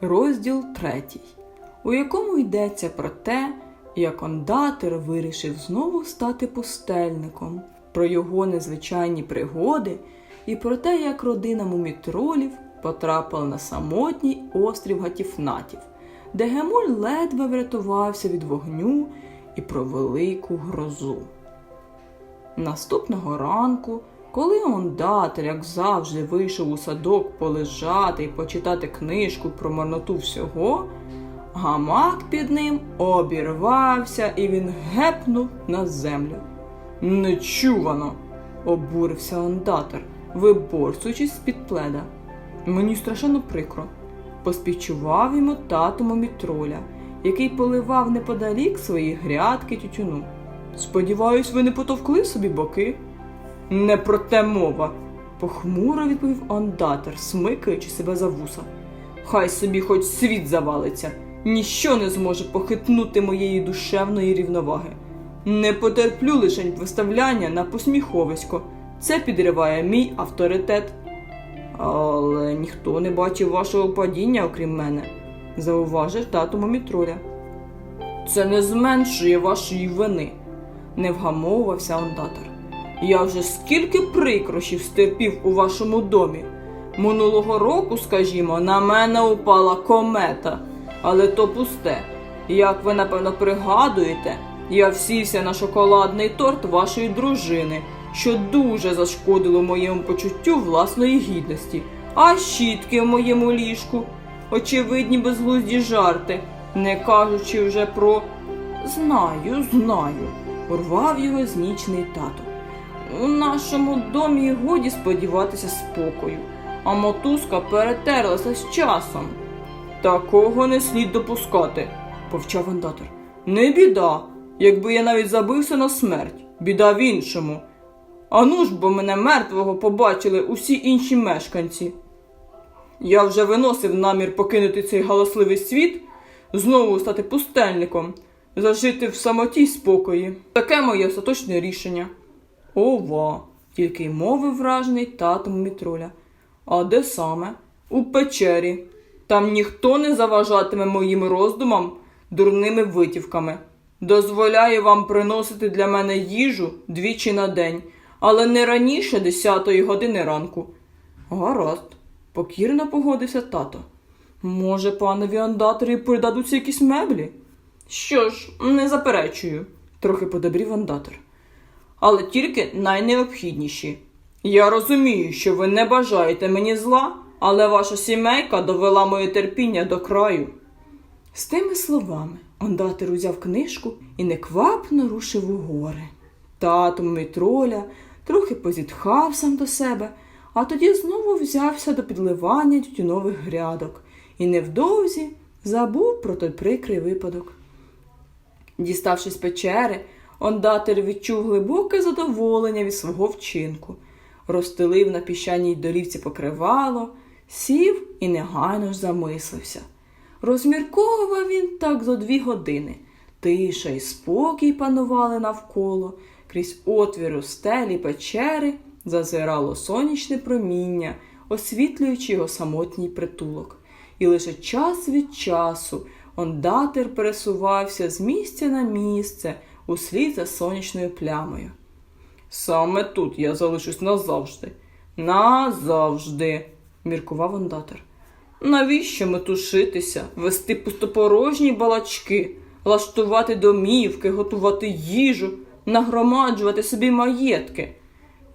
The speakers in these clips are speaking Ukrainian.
розділ третій, у якому йдеться про те, як ондатер вирішив знову стати пустельником, про його незвичайні пригоди і про те, як родина мумітролів потрапила на самотній острів Гатіфнатів, де Гемуль ледве врятувався від вогню і про велику грозу. Наступного ранку, коли ондатер, як завжди, вийшов у садок полежати і почитати книжку про марноту всього, гамак під ним обірвався і він гепнув на землю. Нечувано, обурився ондатер, виборсуючись з-під пледа. Мені страшенно прикро. Поспівчував йому тато мумітроля, який поливав неподалік свої грядки тютюну. Сподіваюсь, ви не потовкли собі боки? Не про те мова, похмуро відповів ондатер, смикаючи себе за вуса. Хай собі хоч світ завалиться, ніщо не зможе похитнути моєї душевної рівноваги. Не потерплю лишень виставляння на посміховисько. Це підриває мій авторитет. Але ніхто не бачив вашого падіння, окрім мене, зауважив тато Мумітроля. Це не зменшує вашої вини, не вгамовувався ондатор. Я вже скільки прикрощів стерпів у вашому домі. Минулого року, скажімо, на мене упала комета, але то пусте. Як ви напевно пригадуєте, я всівся на шоколадний торт вашої дружини, що дуже зашкодило моєму почуттю власної гідності, а щітки в моєму ліжку. Очевидні безглузді жарти, не кажучи вже про знаю, знаю, урвав його знічний тато. У нашому домі годі сподіватися спокою, а мотузка перетерлася з часом. Такого не слід допускати, повчав андатор. Не біда, якби я навіть забився на смерть, біда в іншому. Ану ж бо мене мертвого побачили усі інші мешканці. Я вже виносив намір покинути цей галасливий світ, знову стати пустельником, зажити в самоті спокої. Таке моє остаточне рішення. Ова, тільки й мовив вражений татом Мітроля. А де саме? У печері. Там ніхто не заважатиме моїм роздумам дурними витівками. Дозволяю вам приносити для мене їжу двічі на день, але не раніше десятої години ранку. Гаразд, покірно погодився тато. Може, панові андаторі придадуться якісь меблі? Що ж, не заперечую, трохи подобрів андатор. Але тільки найнеобхідніші. Я розумію, що ви не бажаєте мені зла, але ваша сімейка довела моє терпіння до краю. З тими словами ондатер узяв книжку і неквапно рушив у гори. Тато Митроля трохи позітхав сам до себе, а тоді знову взявся до підливання тютюнових грядок і невдовзі забув про той прикрий випадок. Діставшись печери, ондатер відчув глибоке задоволення від свого вчинку, розстелив на піщаній дорівці покривало, сів і негайно ж замислився. Розмірковував він так зо дві години. Тиша і спокій панували навколо, крізь отвір у стелі печери зазирало сонячне проміння, освітлюючи його самотній притулок. І лише час від часу ондатер пересувався з місця на місце услід за сонячною плямою. Саме тут я залишусь назавжди. Назавжди, міркував ондатер. Навіщо метушитися, вести пустопорожні балачки, лаштувати домівки, готувати їжу, нагромаджувати собі маєтки?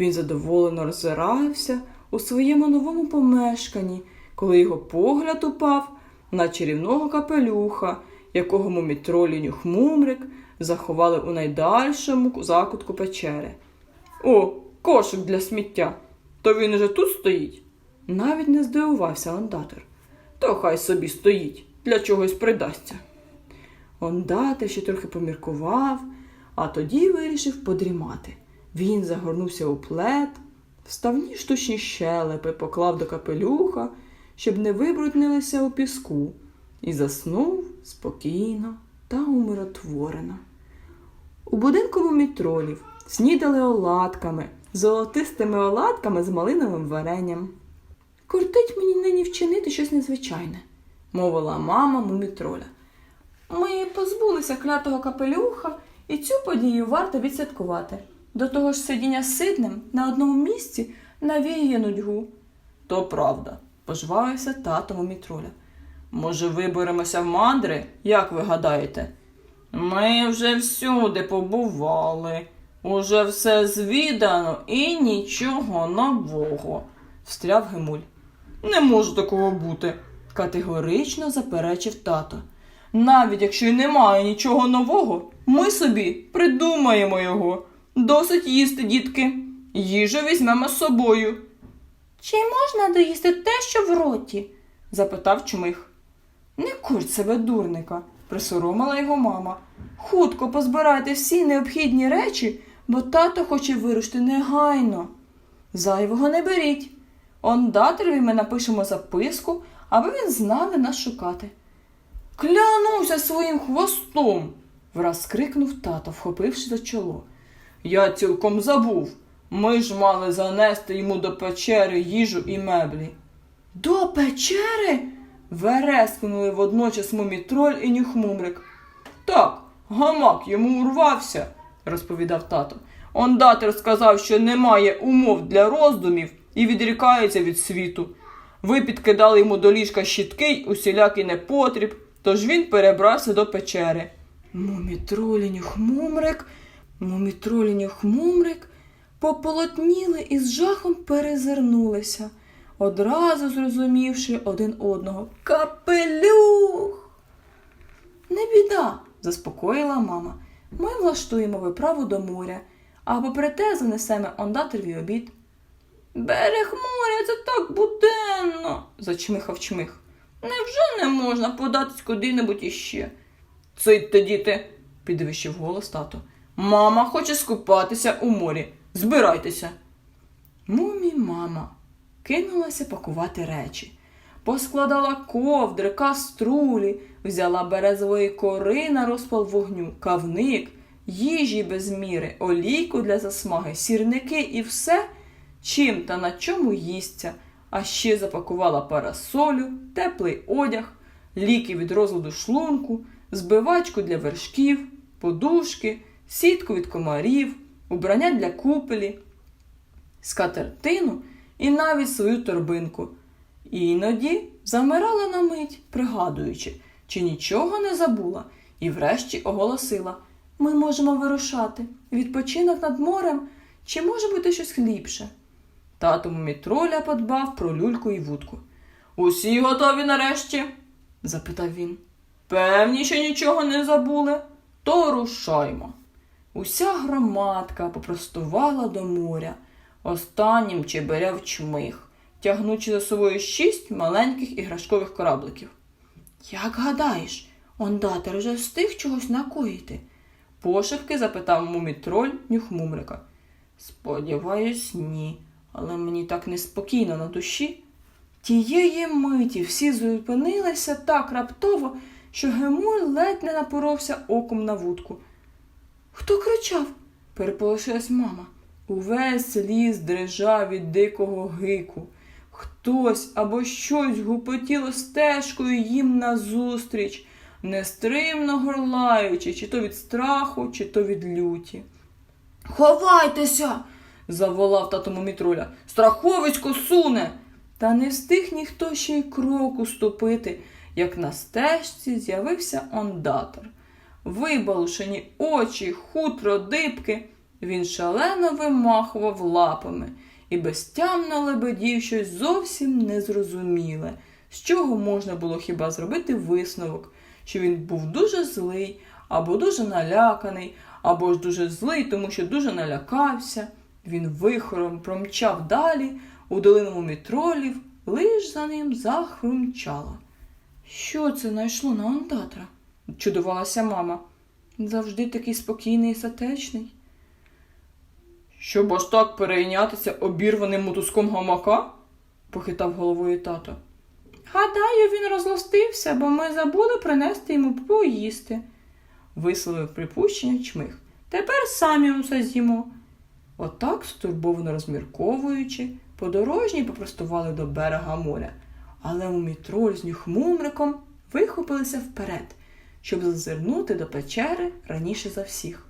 Він задоволено роззирався у своєму новому помешканні, коли його погляд упав на чарівного капелюха, якого мумітроліню хмумрик заховали у найдальшому закутку печери. О, кошик для сміття. То він уже тут стоїть? Навіть не здивувався ондатор. То хай собі стоїть, для чогось придасться. Ондатор ще трохи поміркував, а тоді вирішив подрімати. Він загорнувся у плед, вставні штучні щелепи поклав до капелюха, щоб не вибруднилися у піску, і заснув спокійно та умиротворено. У будинку мумітролів снідали оладками, золотистими оладками з малиновим варенням. Кортить мені нині вчинити щось незвичайне, мовила мама мумітроля. Ми позбулися клятого капелюха, і цю подію варто відсвяткувати. До того ж сидіння сидним на одному місці навіює нудьгу. То правда, пожвавився тато мумітроля. Може, виберемося в мандри, як ви гадаєте? Ми вже всюди побували, уже все звідано і нічого нового, встряв Гемуль. Не може такого бути, категорично заперечив тато. Навіть якщо й немає нічого нового, ми собі придумаємо його. Досить їсти, дітки. Їжу візьмемо з собою. Чи можна доїсти те, що в роті? запитав чмих. Не курть себе, дурника, присоромила його мама. Хутко позбирайте всі необхідні речі, бо тато хоче вирушити негайно. Зайвого не беріть. Ондатрові ми напишемо записку, аби він знав нас шукати. Клянуся своїм хвостом. враз крикнув тато, вхопивши за чоло. Я цілком забув. Ми ж мали занести йому до печери їжу і меблі. До печери? Верескнули водночас мумітроль і нюхмумрик. Так, гамак йому урвався, розповідав тато. Ондатер сказав, що немає умов для роздумів і відрікається від світу. Ви підкидали йому до ліжка щітки й усілякий непотріб, тож він перебрався до печери. Мумітроліню хмумрик, мумітроліню хмумрик пополотніли і з жахом перезирнулися, одразу зрозумівши один одного. Капелюх! Не біда, заспокоїла мама. Ми влаштуємо виправу до моря, а попри те занесемо ондатерві обід. Берег моря це так буденно, зачмихав чмих. Невже не можна податись куди-небудь іще? Цитьте, діти, підвищив голос тато. Мама хоче скупатися у морі. Збирайтеся. Мумі, мама, кинулася пакувати речі. Поскладала ковдри, каструлі, взяла березової кори на розпал вогню, кавник, їжі без міри, олійку для засмаги, сірники і все, чим та на чому їсться, а ще запакувала парасолю, теплий одяг, ліки від розладу шлунку, збивачку для вершків, подушки, сітку від комарів, убрання для купелі, скатертину і навіть свою торбинку. Іноді замирала на мить, пригадуючи, чи нічого не забула, і врешті оголосила ми можемо вирушати. Відпочинок над морем, чи може бути щось ліпше? Тато мітроля подбав про люльку і вудку. Усі готові нарешті? запитав він. Певні, що нічого не забули, то рушаймо. Уся громадка попростувала до моря, останнім чеберяв чмих, тягнучи за собою шість маленьких іграшкових корабликів. Як гадаєш, ондатер вже встиг чогось накоїти? пошепки запитав мумітроль нюхмумрика. Сподіваюсь, ні, але мені так неспокійно на душі. Тієї миті всі зупинилися так раптово, що Гемуль ледь не напоровся оком на вудку. Хто кричав? переполошилась мама. Увесь ліс дрижав від дикого гику. Хтось або щось гупотіло стежкою їм назустріч, нестримно горлаючи, чи то від страху, чи то від люті. Ховайтеся. заволав тато Мумітроля. Страховисько суне. Та не встиг ніхто ще й кроку ступити, як на стежці з'явився ондатор. Вибалушені очі, хутро дибки, він шалено вимахував лапами і безтямно лебедів щось зовсім незрозуміле, з чого можна було хіба зробити висновок, що він був дуже злий, або дуже наляканий, або ж дуже злий, тому що дуже налякався. Він вихором промчав далі у долину мітролів, лиш за ним захрумчало. Що це найшло на ондатра? чудувалася мама. Завжди такий спокійний і сатечний. Щоб аж так перейнятися обірваним мотузком гамака? похитав головою тато. Гадаю, він розлостився, бо ми забули принести йому поїсти, висловив припущення чмих. Тепер самі усе з'їмо. Отак, стурбовано розмірковуючи, подорожні попростували до берега моря, але мумітроль з нюхмумриком вихопилися вперед, щоб зазирнути до печери раніше за всіх.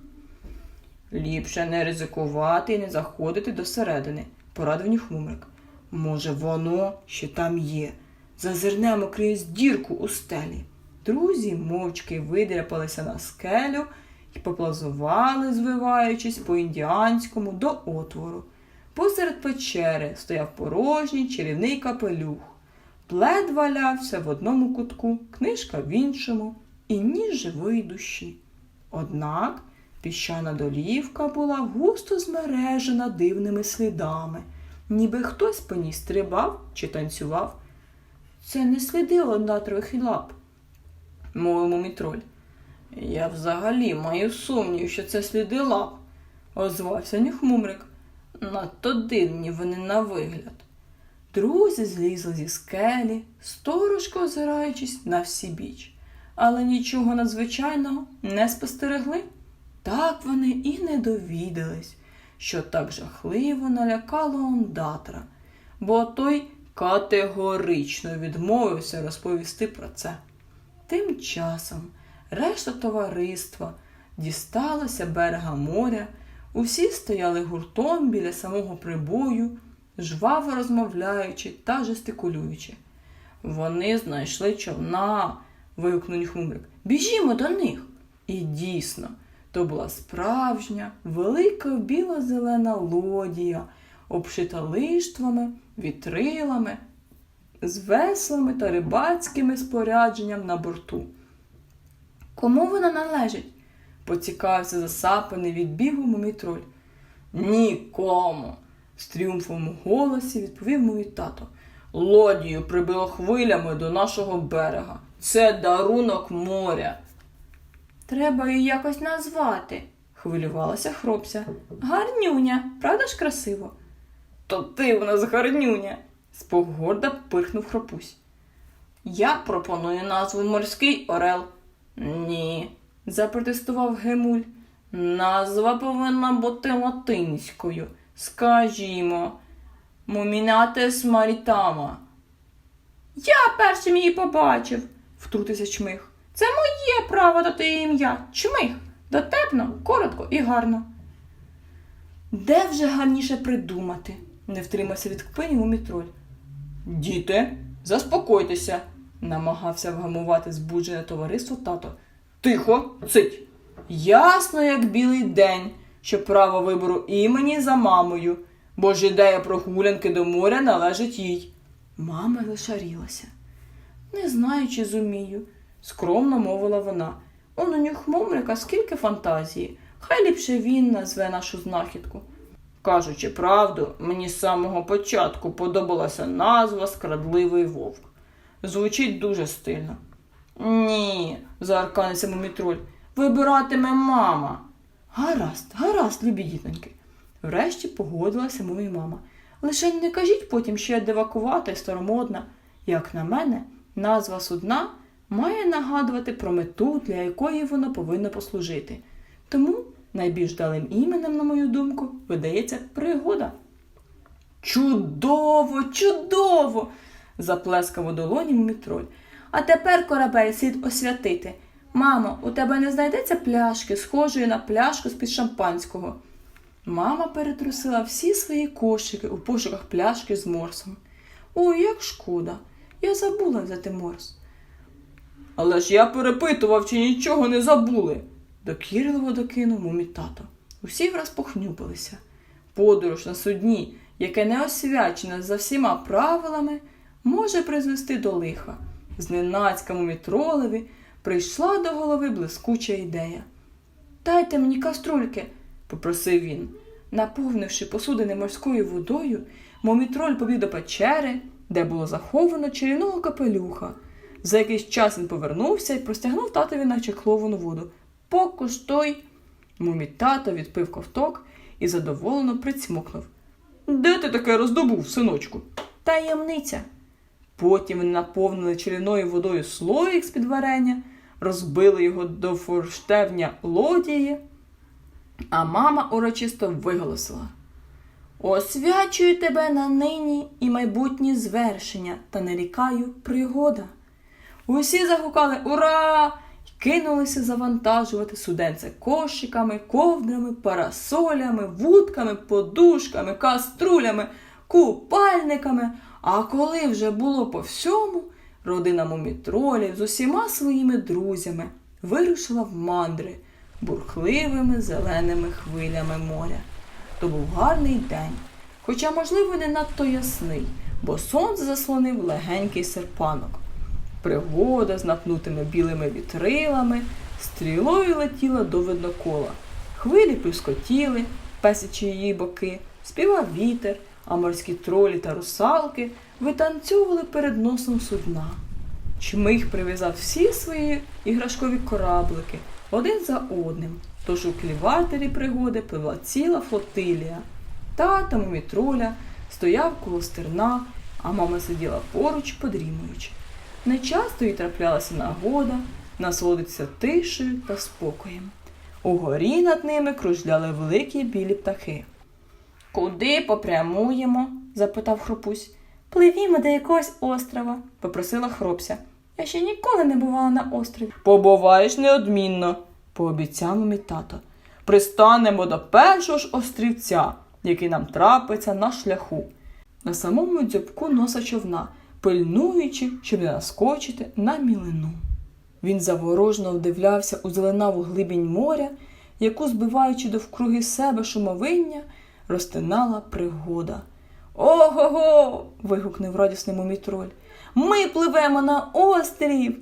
Ліпше не ризикувати і не заходити до середини, порадив нюхмумрик. Може, воно ще там є. Зазирнемо крізь дірку у стелі. Друзі мовчки видряпалися на скелю і поплазували, звиваючись по індіанському до отвору. Посеред печери стояв порожній чарівний капелюх. Плед валявся в одному кутку, книжка в іншому, і ні живої душі. Однак піщана долівка була густо змережена дивними слідами, ніби хтось по ній стрибав чи танцював. Це не сліди однатрових лап, мовив мумітроль. Я взагалі маю сумнів, що це сліди лап, озвався нюхмумрик. Надто дивні вони на вигляд. Друзі злізли зі скелі, сторожко озираючись на всі біч, але нічого надзвичайного не спостерегли. Так вони і не довідались, що так жахливо налякало ондатра, бо той категорично відмовився розповісти про це. Тим часом решта товариства дісталася берега моря, усі стояли гуртом біля самого прибою, жваво розмовляючи та жестикулюючи. Вони знайшли човна, вигукнув хмурик. Біжімо до них. І дійсно, то була справжня, велика біло-зелена лодія, обшита лиштвами, вітрилами, з веслами та рибацькими спорядженням на борту. Кому вона належить? поцікавився засапаний від бігу мумітроль. Нікому. з тріумфом у голосі відповів мій тато. Лодію прибило хвилями до нашого берега. Це дарунок моря. Треба її якось назвати, хвилювалася хропся. Гарнюня, правда ж красиво? То ти в нас гарнюня, спогорда пирхнув хропусь. Я пропоную назву морський орел. Ні, запротестував Гемуль. Назва повинна бути латинською. Скажімо, Мумінатес Марітама. Я першим її побачив, втрутився чмих. Це моє право дати їй ім'я. Чмих. Дотепно, коротко і гарно. Де вже гарніше придумати? не втримався від кпині мумітроль. Діти, заспокойтеся, намагався вгамувати збуджене товариство тато. Тихо, цить. Ясно, як білий день, що право вибору імені за мамою, бо ж ідея прогулянки до моря належить їй. Мама зашарілася. Не знаю, чи зумію, скромно мовила вона. Он у нюхмомрика скільки фантазії. Хай ліпше він назве нашу знахідку. Кажучи правду, мені з самого початку подобалася назва Скрадливий вовк. Звучить дуже стильно. Ні, заарканився мумітроль. Вибиратиме мама. Гаразд, гаразд, любі дітоньки. Врешті погодилася мумі мама. Лише не кажіть потім, що я дивакувата і старомодна. Як на мене, назва судна має нагадувати про мету, для якої воно повинно послужити. Тому найбільш далим іменем, на мою думку, видається пригода. Чудово, чудово! заплескав у долоні мумітроль. А тепер корабель слід освятити. Мамо, у тебе не знайдеться пляшки, схожої на пляшку з-під шампанського. Мама перетрусила всі свої кошики у пошуках пляшки з морсом. Ой, як шкода, я забула взяти морс. Але ж я перепитував, чи нічого не забули, докірливо докинув мумі тато. Усі враз похнюпилися. Подорож на судні, яке не освячене за всіма правилами, може призвести до лиха. Зненацька мумітролеві прийшла до голови блискуча ідея. Дайте мені каструльки, попросив він. Наповнивши посудини морською водою, мумітроль побіг до печери, де було заховано чарівного капелюха. За якийсь час він повернувся і простягнув татові на чехловану воду. Покуштуй. Мумі тато відпив ковток і задоволено прицмокнув. Де ти таке роздобув, синочку? Таємниця. Потім вони наповнили чарівною водою слоїк з-під варення, розбили його до форштевня лодії, а мама урочисто виголосила. Освячую тебе на нині і майбутні звершення та нарікаю пригода. Усі загукали Ура! кинулися завантажувати суденце кошиками, ковдрами, парасолями, вудками, подушками, каструлями, купальниками. А коли вже було по всьому, родина мумітролів з усіма своїми друзями вирушила в мандри бурхливими зеленими хвилями моря. То був гарний день, хоча, можливо, не надто ясний, бо сонце заслонив легенький серпанок. Пригода з напнутими білими вітрилами стрілою летіла до виднокола. Хвилі плюскотіли, песячи її боки, співав вітер, а морські тролі та русалки витанцьовували перед носом судна. Чмих прив'язав всі свої іграшкові кораблики один за одним, тож у клівартері пригоди пливла ціла флотилія. Тата мумітроля стояв коло стерна, а мама сиділа поруч, подрімуючи. Нечасто їй траплялася нагода насолодитися тишею та спокоєм. Угорі над ними кружляли великі білі птахи. Куди попрямуємо? запитав хропусь. Пливімо до якогось острова, попросила хропся. Я ще ніколи не бувала на острові. Побуваєш неодмінно, пообіцяв мій тато. Пристанемо до першого ж острівця, який нам трапиться на шляху. На самому дзьобку носа човна, пильнуючи, щоб не наскочити на мілину. Він заворожно вдивлявся у зеленаву глибінь моря, яку, збиваючи довкруги себе шумовиння, розтинала пригода. Ого-го. вигукнув радісний мумітроль. Ми пливемо на острів.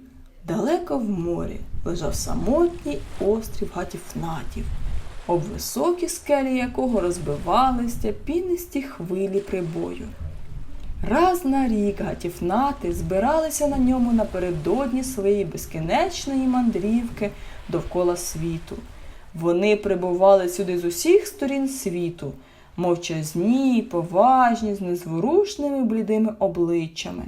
Далеко в морі лежав самотній острів гатіфнатів, об високі скелі якого розбивалися пінисті хвилі прибою. Раз на рік гатіфнати збиралися на ньому напередодні своєї безкінечної мандрівки довкола світу. Вони прибували сюди з усіх сторін світу, мовчазні, поважні, з незворушними блідими обличчями.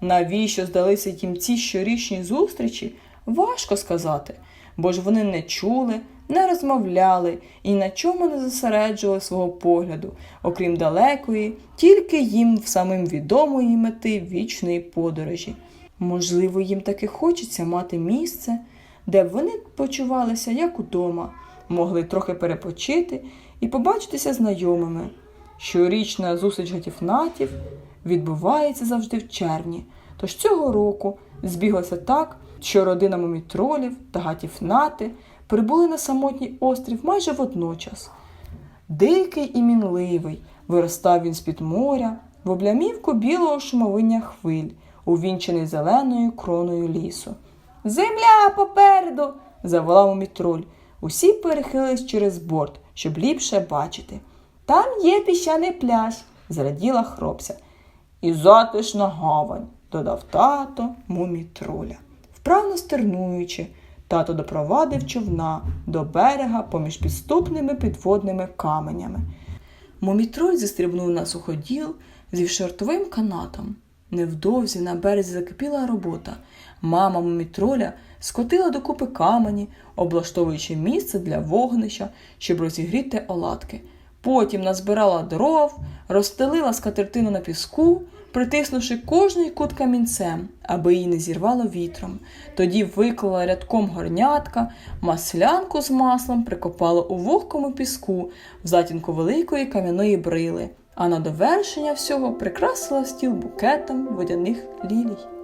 Навіщо здалися їм ці щорічні зустрічі, важко сказати, бо ж вони не чули, не розмовляли і на чому не зосереджували свого погляду, окрім далекої, тільки їм самим відомої мети вічної подорожі. Можливо, їм таки хочеться мати місце, де б вони почувалися як удома, могли трохи перепочити і побачитися знайомими. Щорічна зустріч гатіфнатів відбувається завжди в червні. Тож цього року збіглося так, що родина мумітролів та гатіфнати прибули на самотній острів майже водночас. Дикий і мінливий виростав він з-під моря в облямівку білого шумовиння хвиль, увінчений зеленою кроною лісу. Земля попереду. заволав мумітроль. Усі перехилились через борт, щоб ліпше бачити. Там є піщаний пляж, зраділа хропся. І затишна гавань, додав тато мумітроля. Вправно стернуючи, тато допровадив човна до берега поміж підступними підводними каменями. Мумітроль застрибнув на суходіл зі шортовим канатом. Невдовзі на березі закипіла робота. Мама мумітроля скотила докупи камені, облаштовуючи місце для вогнища, щоб розігріти оладки. Потім назбирала дров, розстелила скатертину на піску, притиснувши кожний кут камінцем, аби її не зірвало вітром. Тоді виклала рядком горнятка, маслянку з маслом прикопала у вогкому піску в затінку великої кам'яної брили, а на довершення всього прикрасила стіл букетом водяних лілій.